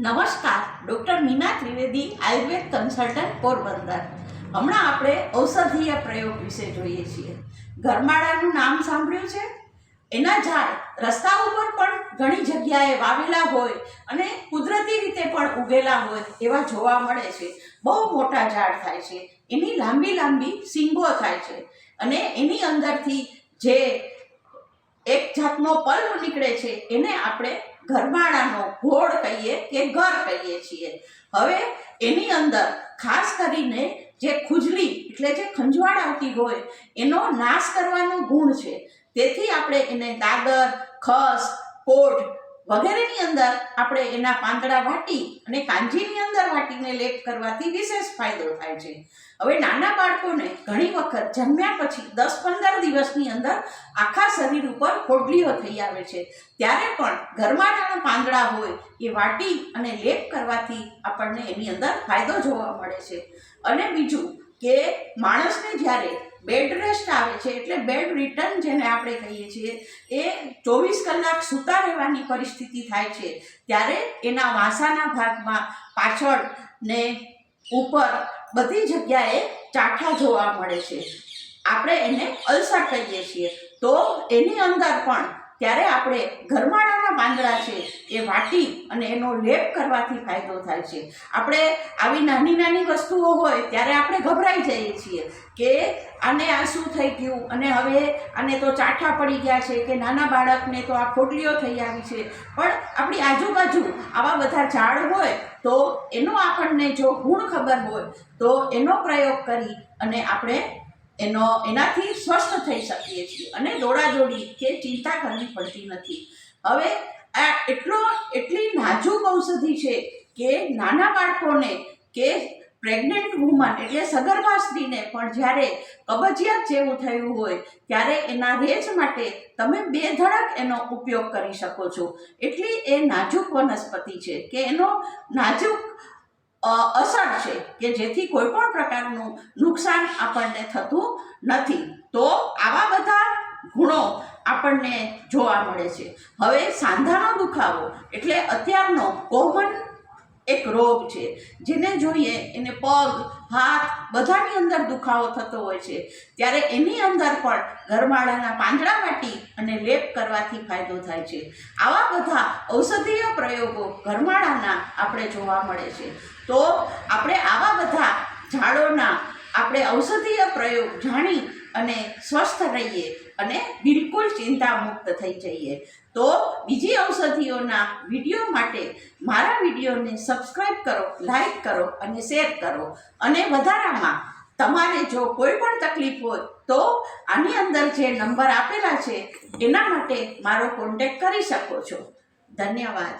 નમસ્કાર, doctor Meena Trivedi, Ayurveda consultant, Porbandar. હમણાં આપણે ઔષધીય પ્રયોગ વિશે જોઈએ છીએ. ગરમાળાનું નામ સાંભળ્યું છે? એના ઝાડ રસ્તા ઉપર પણ ઘણી જગ્યાએ વાવેલા હોય અને કુદરતી રીતે પણ ઉગેલા હોય એવા જોવા મળે છે. બહુ મોટા ઝાડ થાય છે. એની લાંબી લાંબી સિંગો થાય છે અને એની અંદરથી જે એક જાતનો પલ્પ નીકળે છે, એને આપણે ગરમાળાનો ઘોળ કહીએ કે ઘર કહીએ છીએ. હવે એની અંદર ખાસ કરીને જે ખુજલી એટલે જે ખંજવાળ આવતી હોય, એનો નાશ કરવાનો ગુણ છે. તેથી આપણે એને દાદર, ખસ, કોટ વગેરેની અંદર આપણે એના પાંદડા વાટી અને કાંજીની અંદર વાટીને લેપ કરવાથી વિશેષ ફાયદો થાય છે. હવે નાના બાળકોને ઘણી વખત જન્મ્યા પછી દસ પંદર દિવસની અંદર આખા શરીર ઉપર ખોડલીઓ થઈ આવે છે. ત્યારે પણ ગરમાટાના પાંદડા હોય એ વાટી અને લેપ કરવાથી આપણને એની અંદર ફાયદો જોવા મળે છે. અને બીજું કે માણસને જ્યારે બેડ રેસ્ટ આવે છે એટલે બેડ રિટર્ન જેને આપણે કહીએ છીએ, એ ચોવીસ કલાક સૂતા રહેવાની પરિસ્થિતિ થાય છે. ત્યારે એના વાસાના ભાગમાં પાછળ ને ઉપર બધી જગ્યાએ ચાઠા જોવા મળે છે. આપણે એને અલ્સર કહીએ છીએ. તો એની અંદર પણ ત્યારે આપણે ઘરમાળાના પાંદડા છે, એ વાટી અને એનો લેપ કરવાથી ફાયદો થાય છે. આપણે આવી નાની નાની વસ્તુઓ હોય ત્યારે આપણે ગભરાઈ જઈએ છીએ કે આને આ શું થઈ ગયું? અને હવે આને તો ચાઠા પડી ગયા છે કે નાના બાળકને તો આ ખોટલીઓ થઈ આવી છે. પણ આપણી આજુબાજુ આવા બધા ઝાડ હોય તો એનો આપણને જો ગુણ ખબર હોય તો એનો પ્રયોગ કરી અને આપણે એનો એનાથી સ્વસ્થ થઈ શકીએ છીએ. અને દોડાદોડી કે ચિંતા કરવી પડતી નથી. હવે આ એટલો, એટલી નાજુક ઔષધિ છે કે નાના બાળકોને કે પ્રેગ્નન્ટ વુમન એટલે સગર્ભા સ્ત્રીને પણ જ્યારે કબજિયાત જેવું થયું હોય, ત્યારે એના રેજ માટે તમે બે ધડક એનો ઉપયોગ કરી શકો છો. એટલી એ નાજુક વનસ્પતિ છે કે એનો નાજુક અસર છે કે જેથી કોઈ પણ પ્રકારનું નુકસાન આપણને થતું નથી. તો આવા બધા ગુણો આપણને જોવા મળે છે. હવે સાંધાનો દુખાવો એટલે અત્યારનો કોમન એક રોગ છે. જેને જોઈએ એને પગ, હાથ બધાની અંદર દુખાવો થતો હોય છે. ત્યારે એની અંદર પણ ગરમાળાના પાંદડા વાટી અને લેપ કરવાથી ફાયદો થાય છે. આવા બધા ઔષધીય પ્રયોગો ગરમાળાના આપણે જોવા મળે છે. તો આપણે આવા બધા ઝાડોના આપણે ઔષધીય પ્રયોગ જાણી અને સ્વસ્થ રહીએ અને બિલકુલ ચિંતા મુક્ત થઈ જઈએ. તો બીજી ઔષધિઓના વીડિયો માટે મારા વિડીયોને સબસ્ક્રાઈબ કરો લાઈક કરો અને શેર કરો. અને વધારામાં તમારે જો કોઈ પણ તકલીફ હોય તો આની અંદર જે નંબર આપેલા છે, એના માટે મારો કોન્ટેક્ટ કરી શકો છો. ધન્યવાદ.